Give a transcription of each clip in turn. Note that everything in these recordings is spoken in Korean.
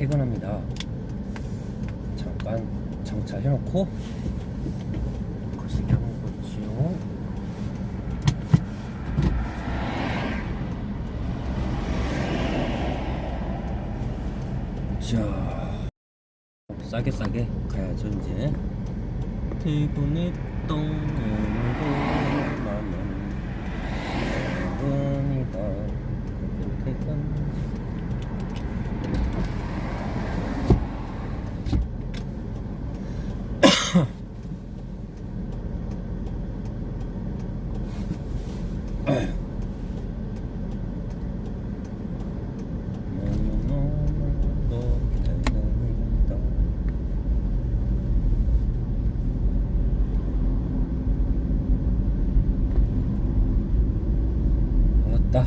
퇴근합니다. 잠깐 정차해놓고. 자, 싸게 싸게 가야죠 이제. 퇴근했던 오늘도 나는 퇴근이다. 퇴근 퇴근. 너무너무 기다린다. 왔다.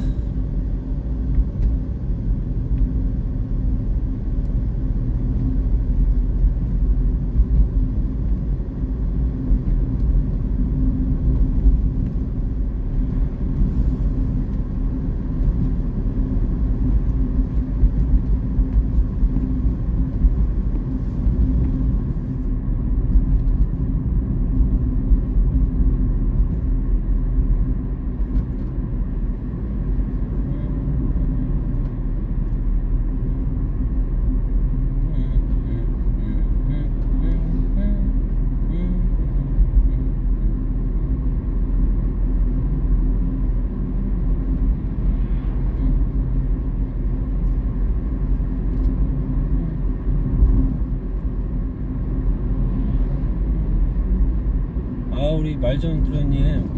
아 우리 말좀 들어님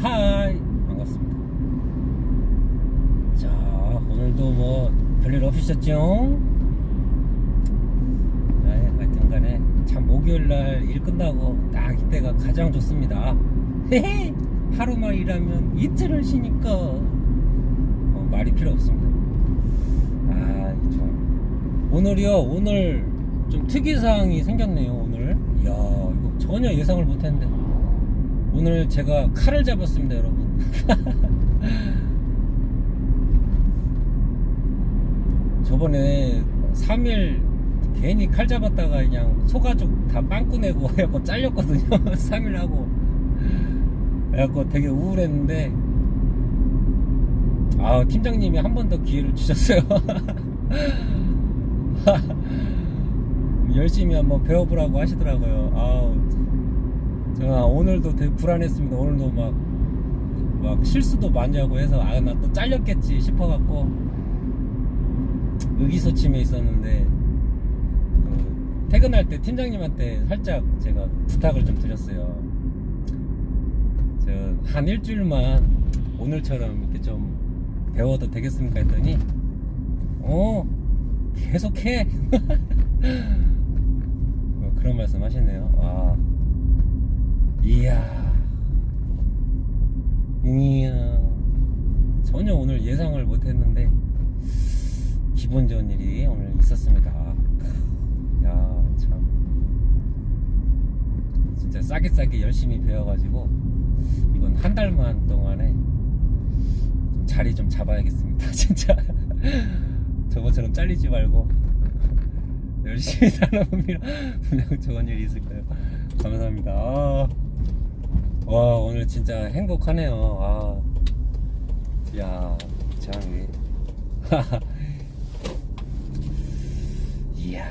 하이. 반갑습니다. 자 오늘도 뭐 별일 없으셨죠? 네, 하여튼 간에 참 목요일날 일 끝나고 딱 이때가 가장 좋습니다. 하루만 일하면 이틀을 쉬니까 어, 말이 필요 없습니다. 아참. 오늘이요 오늘 좀 특이사항이 생겼네요 오늘. 이야 이거 전혀 예상을 못했는데 오늘 제가 칼을 잡았습니다 여러분. 저번에 3일 괜히 칼 잡았다가 그냥 소가죽 다 빵꾸 내고 해갖고 잘렸거든요. 3일 하고. 해갖고 되게 우울했는데 아 팀장님이 한 번 더 기회를 주셨어요. 열심히 한번 배워보라고 하시더라고요. 아우 제가 오늘도 되게 불안했습니다. 오늘도 막, 막 실수도 많이 하고 해서 아 나 또 잘렸겠지 싶어갖고 의기소침해 있었는데 그 퇴근할 때 팀장님한테 살짝 제가 부탁을 좀 드렸어요. 저한 일주일만 오늘처럼 이렇게 좀 배워도 되겠습니까? 했더니 어 계속해. 어, 그런 말씀 하시네요. 아 이야. 이야. 전혀 오늘 예상을 못 했는데 기분 좋은 일이 오늘 있었습니다. 야 참. 진짜 싸게 싸게 열심히 배워가지고 이번 한 달만 동안에 좀 자리 좀 잡아야겠습니다 진짜. 저번처럼 잘리지 말고 열심히 살아보면 분명 좋은 일이 있을 거예요. 감사합니다. 아, 와 오늘 진짜 행복하네요. 아, 야 참, 이야.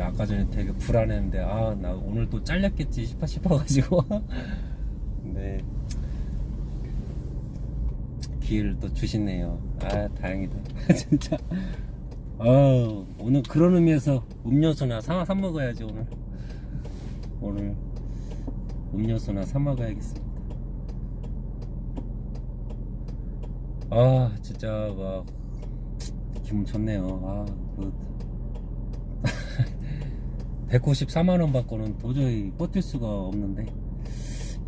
아까 전에 되게 불안했는데 아 나 오늘 또 잘렸겠지 싶어 싶어가지고. 근데 기회를 또 주시네요. 아 다행이다. 진짜. 아 오늘 그런 의미에서 음료수나 사, 사 먹어야지 오늘 오늘 음료수나 사 먹어야겠습니다. 아 진짜 막 기분 좋네요. 아 그 194만원 받고는 도저히 버틸 수가 없는데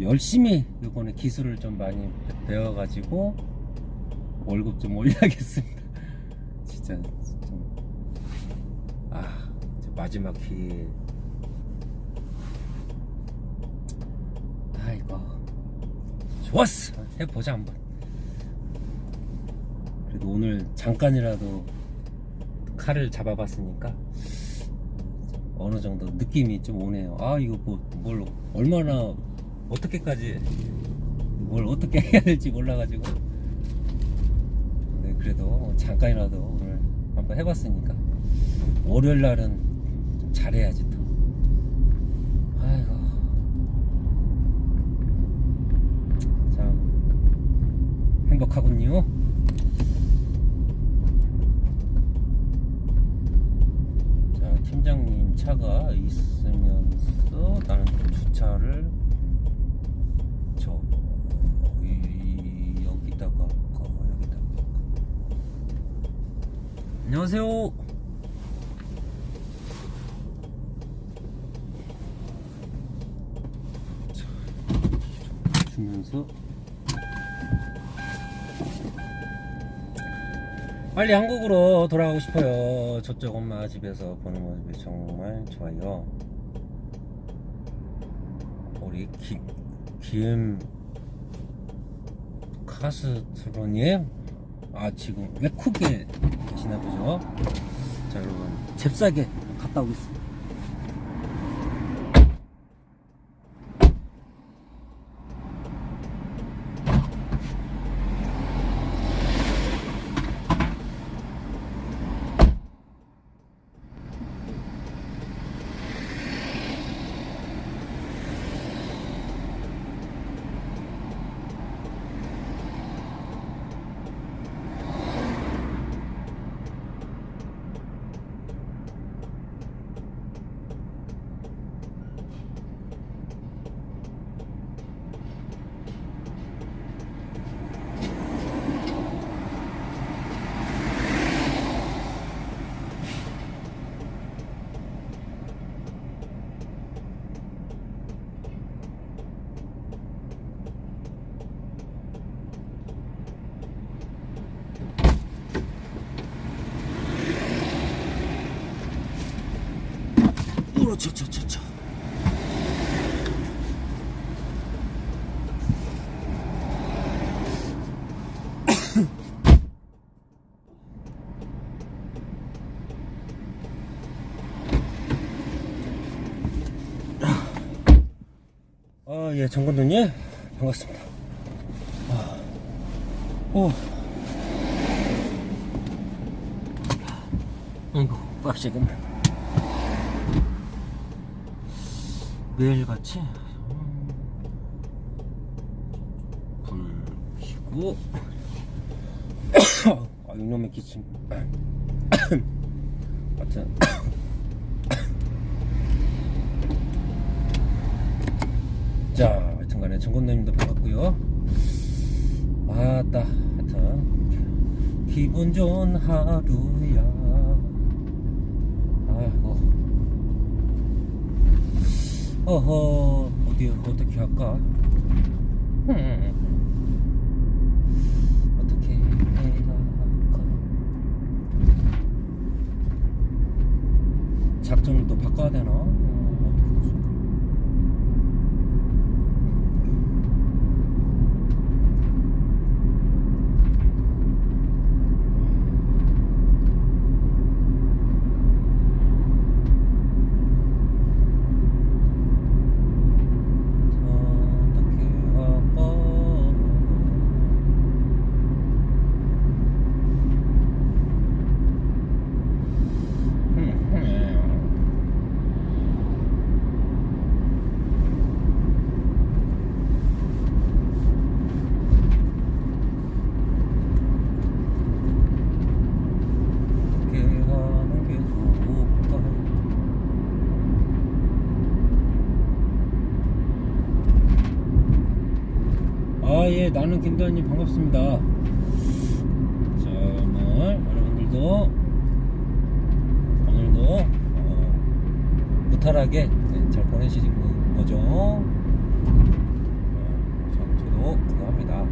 열심히 이번에 기술을 좀 많이 배- 배워가지고 월급 좀 올려야겠습니다. 진짜 좀, 아 마지막 기회 아이고 좋았어. 해보자 한번. 그래도 오늘 잠깐이라도 칼을 잡아봤으니까 어느 정도 느낌이 좀 오네요. 아 이거 뭐뭘 얼마나 어떻게까지 뭘 어떻게 해야 될지 몰라가지고. 네 그래도 잠깐이라도 오늘 한번 해봤으니까 월요일 날은 좀 잘해야지 또. 아이고 참 행복하군요. 자, 팀장님 차가 있으면서 나는 주차를? 안녕하세요. 주면서 빨리 한국으로 돌아가고 싶어요. 저쪽 엄마 집에서 보는 모습이 정말 좋아요. 우리 기, 김 카스트로님, 아 지금 외국에 계시나 보죠? 자 여러분, 잽싸게 갔다 오겠습니다. 우러차차차차. 아, 예, 정건도님 반갑습니다. 아, 오. 아이고, 빡시겠네. 매일같이 음, 불 켜고 아 이놈의 기침. 하여튼 자 하여튼간에 정건님도 반갑고요. 아따 하여튼 기분 좋은 하루야 아이고 어허 어디 어떻게 할까? 음. 어떻게 해야 할까? 작전을 또 바꿔야 되나? 음, 어떻게 하지? 어떻게 할까? 어떻게 하는 게 좋을까? 나는 김도현님 반갑습니다. 자, 오늘 여러분들도 오늘도 어, 무탈하게 네, 잘 보내시는 거- 거죠? 어, 저, 저도 그거 합니다.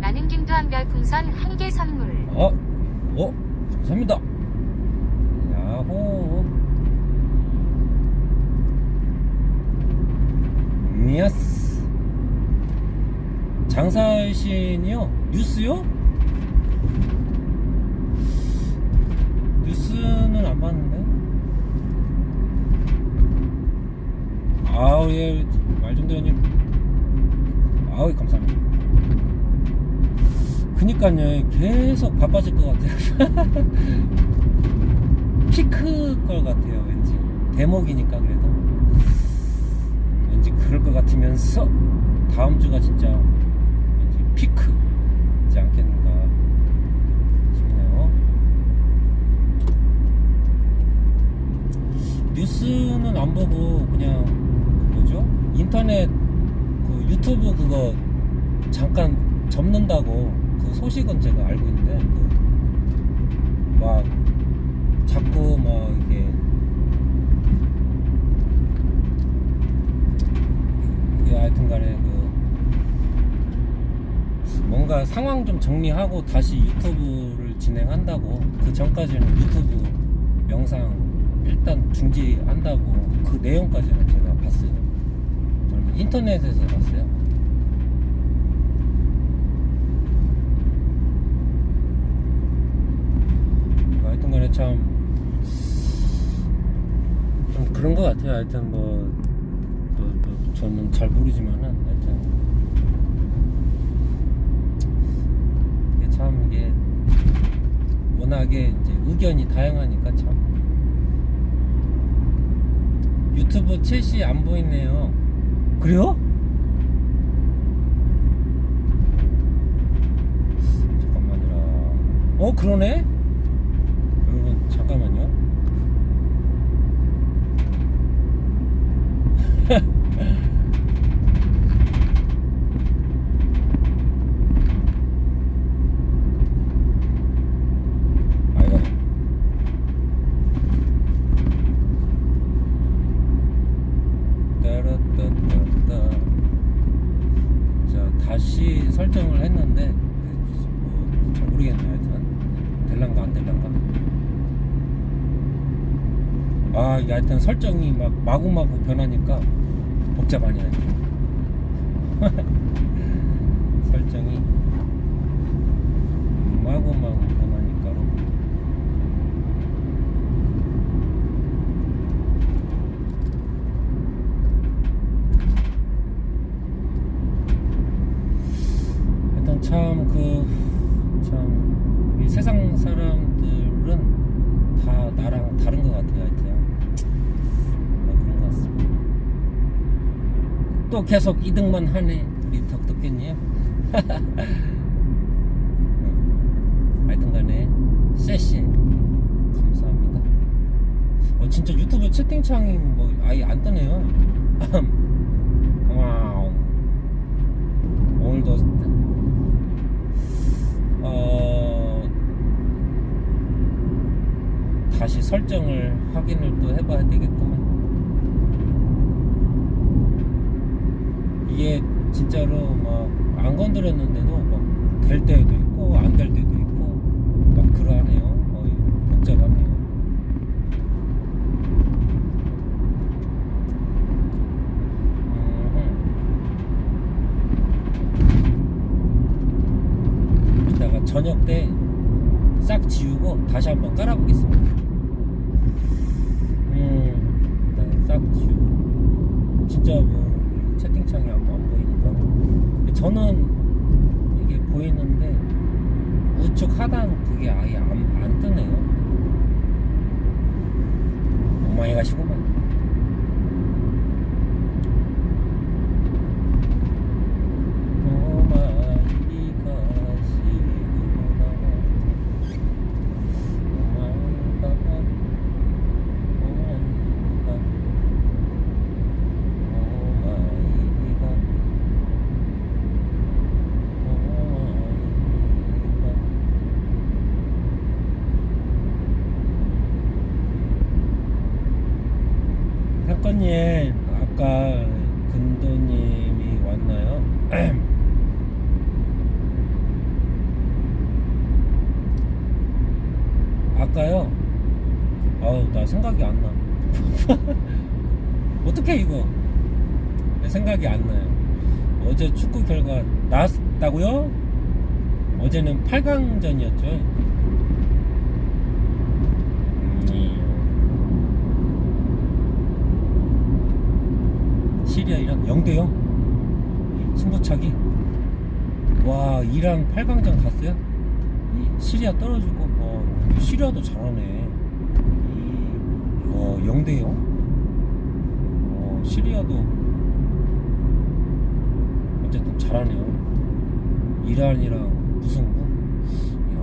나는 김도한 별풍선 한 개 선물. 어, 어, 감사합니다. 야호. 예스. 장사신이요? 뉴스요? 뉴스는 안 봤는데. 아우 예, 말좀대원님. 아우 감사합니다. 그니까요, 계속 바빠질 것 같아요. 피크 걸 같아요, 왠지. 대목이니까 그래도. 그럴 것 같으면서 다음 주가 진짜 왠지 피크지 않겠는가 싶네요. 뉴스는 안 보고 그냥 뭐죠? 인터넷 그 유튜브 그거 잠깐 접는다고 그 소식은 제가 알고 있는데 그 막 자꾸 막 이게 이게 하여튼 간에 그 뭔가 상황 좀 정리하고 다시 유튜브를 진행한다고 그 전까지는 유튜브 영상 일단 중지한다고 그 내용까지는 제가 봤어요. 인터넷에서 봤어요. 하여튼 간에 참 좀 그런 것 같아요. 하여튼 뭐 저는 잘 모르지만은 하여튼. 이게 참 이게 워낙에 이제 의견이 다양하니까 참. 유튜브 챗이 안 보이네요. 그래요? 잠깐만요. 어 그러네 여러분 잠깐만요 아이고 따라따따따. 자 다시 설정을 했는데 뭐, 잘 모르겠네요 하여튼. 될란가 안 될란가. 아 이게 하여튼 설정이 막 마구마구 변하니까 복잡하네 하여튼. 설정이 마구마구 변하니까 하여튼 참 그 참 이 세상 사람들은 다 나랑 다른 것 같아요 하여튼 뭐 그런 것 같습니다 또 계속 2등만 하네. 우리 덕덕겠니요 하여튼 간에 세시 감사합니다. 어 진짜 유튜브 채팅창이 뭐 아예 안 뜨네요. 와우. 오늘도 어 다시 설정을 확인을 또 해봐야 되겠구만 이게 진짜로 막 안 건드렸는데도 막 될 때도 있고 안 될 때도 있고 막 그러하네요. 어이, 복잡하네요. 이따가 저녁 때 싹 지우고 다시 한번 깔아보겠습니다. 음 일단 싹 지우고. 진짜 뭐 채팅창이 안, 안 보이니까. 저는 이게 보이는데 우측 하단 그게 아예 안, 안 뜨네요. 오마이 가시구만 오마이 가시구나 오마이 가 오마이 가 오마이가 오마이가 사건님 아까 근도님이 왔나요? 아까요? 아우 나 생각이 안 나. 어떻게 이거? 내 생각이 안 나요. 어제 축구 결과 나 갔다고요? 어제는 8강전이었죠. 음, 시리아이랑 0대0 승부차기. 와, 이란 8강전 갔어요? 시리아 떨어지고, 와, 시리아도 잘하네. 와, 0대0? 어, 시리아도 어쨌든 잘하네요. 이란이랑 무승부. 이야.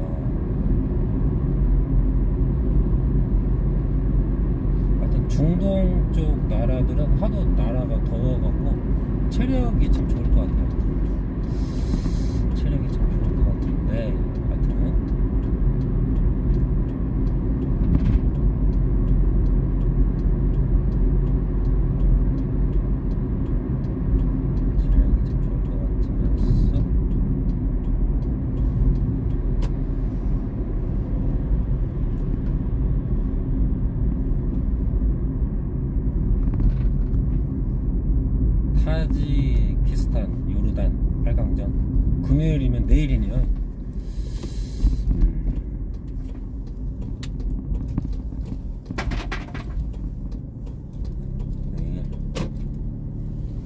하여튼 중동 쪽 나라들은 하도 나라가 더워갖고 체력이 참 좋을 것 같아요. 체력이 참 좋을 것 같은데 하여튼 체력이 참 좋을 것 같으면서 타지키스탄 요르단 8강전 금요일이면 내일이네요. 음. 내일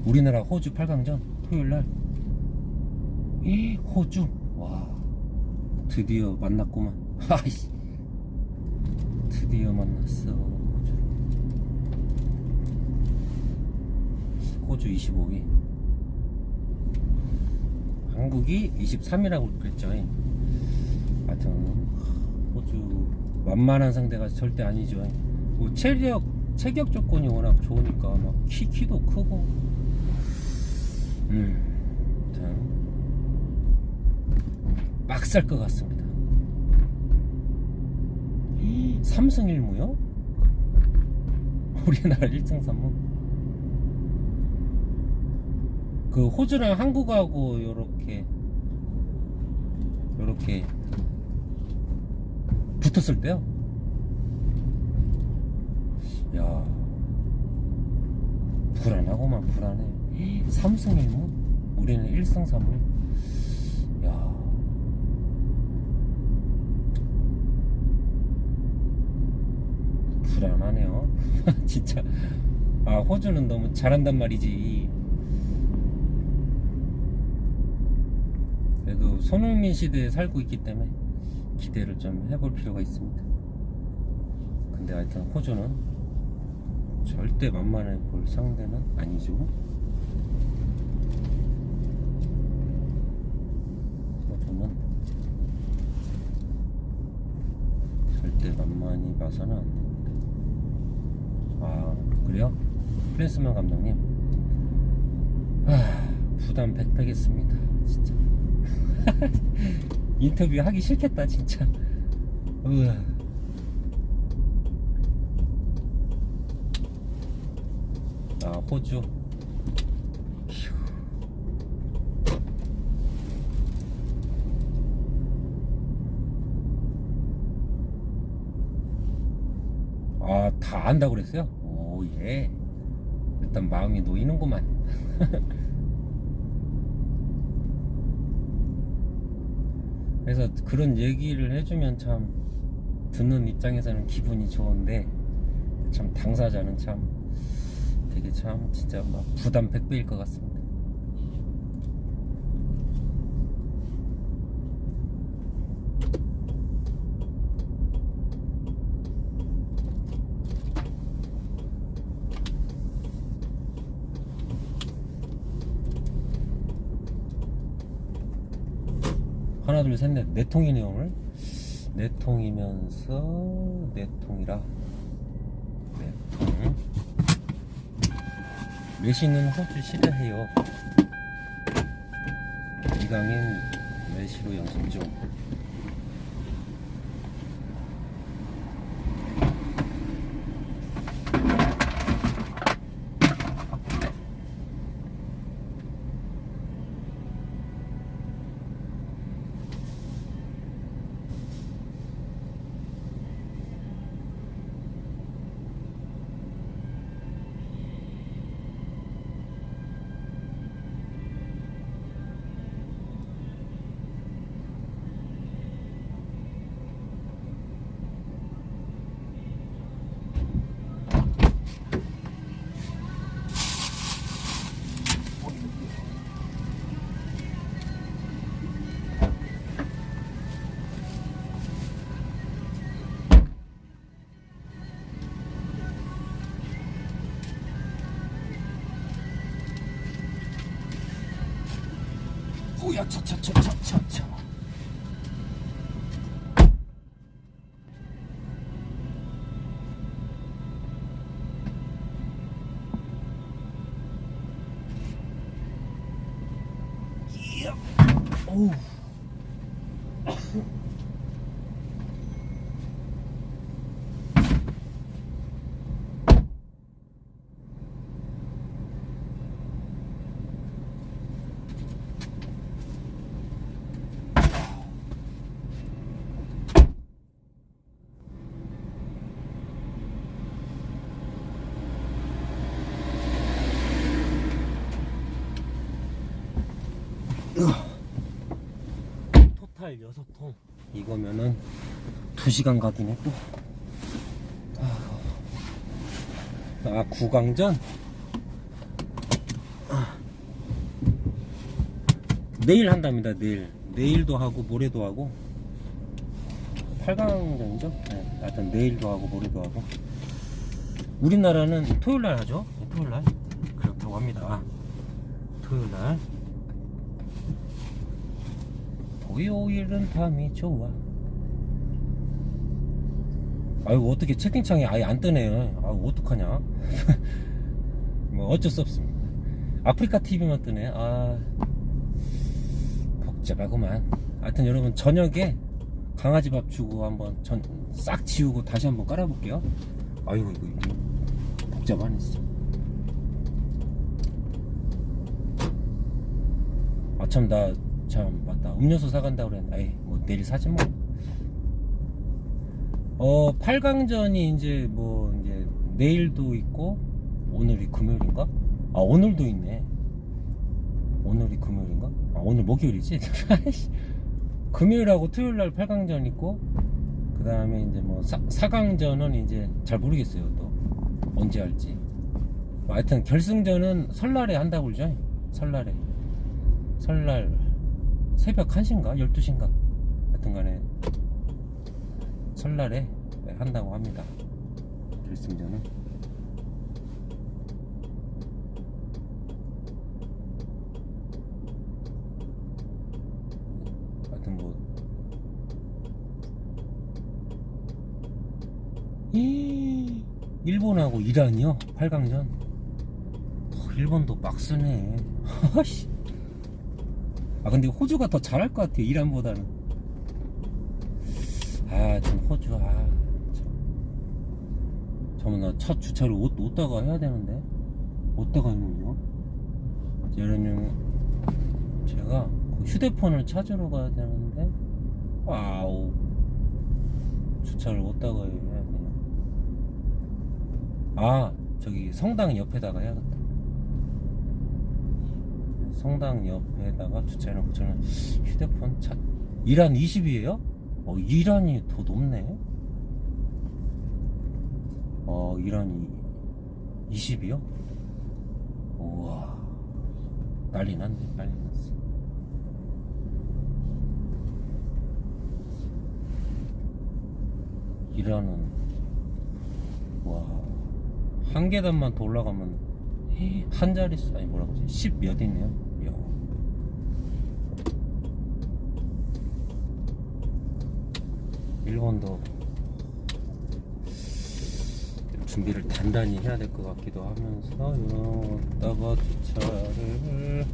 우리나라 호주 8강전 토요일날. 이 호주. 와 드디어 만났구만. 아이씨. 드디어 만났어 호주 호주 25위 한국이 23위라고 그랬죠. 하여튼 호주 만만한 상대가 절대 아니죠. 뭐 체력 체격 조건이 워낙 좋으니까 막 키, 키도 크고. 음 빡살 것 같습니다. 3승 1무요? 우리나라 1승 3무 그 호주랑 한국하고 요렇게 요렇게 붙었을 때요. 야 불안하고만 불안해. 3승 1무? 우리는 1승 3무. 야 불안하네요. 진짜. 아 호주는 너무 잘한단 말이지. 그래도 손흥민 시대에 살고 있기 때문에 기대를 좀 해볼 필요가 있습니다. 근데 하여튼 호주는 절대 만만해 볼 상대는 아니죠. 호주는 절대 만만히 봐서는 안 됩니다. 아 그래요? 프랜스만 감독님 아 부담 100배겠습니다 진짜 인터뷰 하기 싫겠다 진짜 으아. 아 호주 휴. 아, 다 안다고 그랬어요? 오, 예. 일단 마음이 놓이는구만. 그래서 그런 얘기를 해주면 참 듣는 입장에서는 기분이 좋은데 참 당사자는 참 되게 참 진짜 막 부담 100배일 것 같습니다. 둘 셋 넷. 네 통이네요 오늘. 네 통이면서 네 통이라. 네 통. 메시는 호주 싫어해요? 이강인 메시로 연습 중 차차차차차차. 오우. 토탈 6통. 이거면은 2시간 가긴 했고. 아 구강전? 아. 내일 한답니다 내일. 내일도 하고 모레도 하고. 8강전이죠? 네, 하여튼 내일도 하고 모레도 하고. 우리나라는 토요일날 하죠? 네, 토요일날. 그렇다고 합니다. 토요일날 토요일은 밤이 좋아. 아유 어떻게 채팅창이 아예 안 뜨네요. 아유 어떡하냐. 뭐 어쩔 수 없습니다. 아프리카 TV만 뜨네. 아 복잡하구만. 하여튼 여러분 저녁에 강아지 밥 주고 한번 전 싹 지우고 다시 한번 깔아볼게요. 아이고 이거, 이거 복잡하네 진짜. 아참 나 참 맞다 음료수 사간다 그랬는데 에이 뭐 내일 사지 뭐. 어 8강전이 이제 뭐 이제 내일도 있고 오늘이 금요일인가? 아 오늘도 있네. 오늘이 금요일인가? 아 오늘 목요일이지? 금요일하고 토요일날 8강전 있고 그 다음에 이제 뭐 4, 4강전은 이제 잘 모르겠어요 또 언제 할지 뭐 하여튼 결승전은 설날에 한다고 그러죠 설날에 설날 새벽 1시인가? 12시인가? 하여튼 간에 설날에 한다고 합니다. 결승전은 하여튼 뭐. 이, 일본하고 이란이요? 8강전? 어, 일본도 하씨 아 근데 호주가 더 잘할 것 같아 이란보다는. 아 지금 호주 아 참. 잠깐만 나차 주차를 옷, 옷다가 해야 되는데. 옷다가 있는요. 예련님 제가 그 휴대폰을 찾으러 가야 되는데. 와우. 주차를 옷다가 해야 돼요. 아 저기 성당 옆에다가 해야겠다 성당 옆에다가 주차해놓고 저는 휴대폰 차 이란 20이에요? 어 이란이 더 높네 어 이란이 20이요? 우와 난리 났네 난리 났어 이란은 와한 계단만 더 올라가면 한 자릿수 아니 뭐라 그러지 10몇 있네요 이야. 일본도 준비를 단단히 해야 될 것 같기도 하면서 여기다가 주차를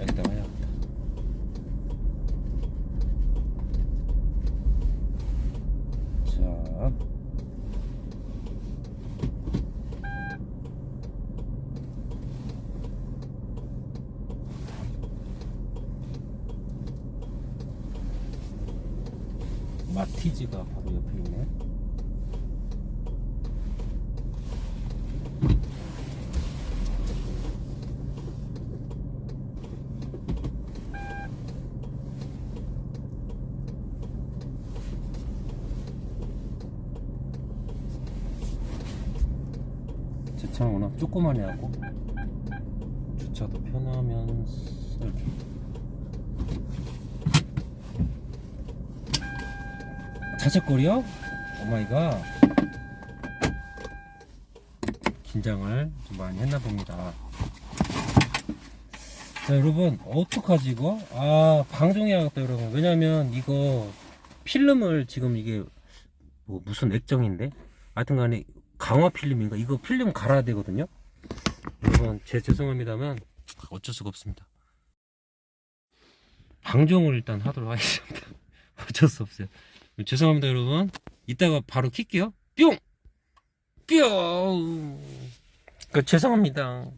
여기다가 해야겠다 자 마티즈가 바로 옆에 있네. 제 차는 워낙 조그만 해 하고 주차도 편하면서 이렇게 자책거리요? 오마이갓 긴장을 좀 많이 했나 봅니다 자, 여러분, 어떡하지, 이거? 아, 방종해야겠다, 여러분. 왜냐면, 이거, 필름을 지금 이게, 뭐, 무슨 액정인데? 하여튼 간에, 강화 필름인가? 이거 필름 갈아야 되거든요? 여러분, 제 죄송합니다만, 어쩔 수가 없습니다. 방종을 일단 하도록 하겠습니다. 어쩔 수 없어요. 죄송합니다, 여러분. 이따가 바로 킬게요. 뿅! 뿅! 그, 죄송합니다.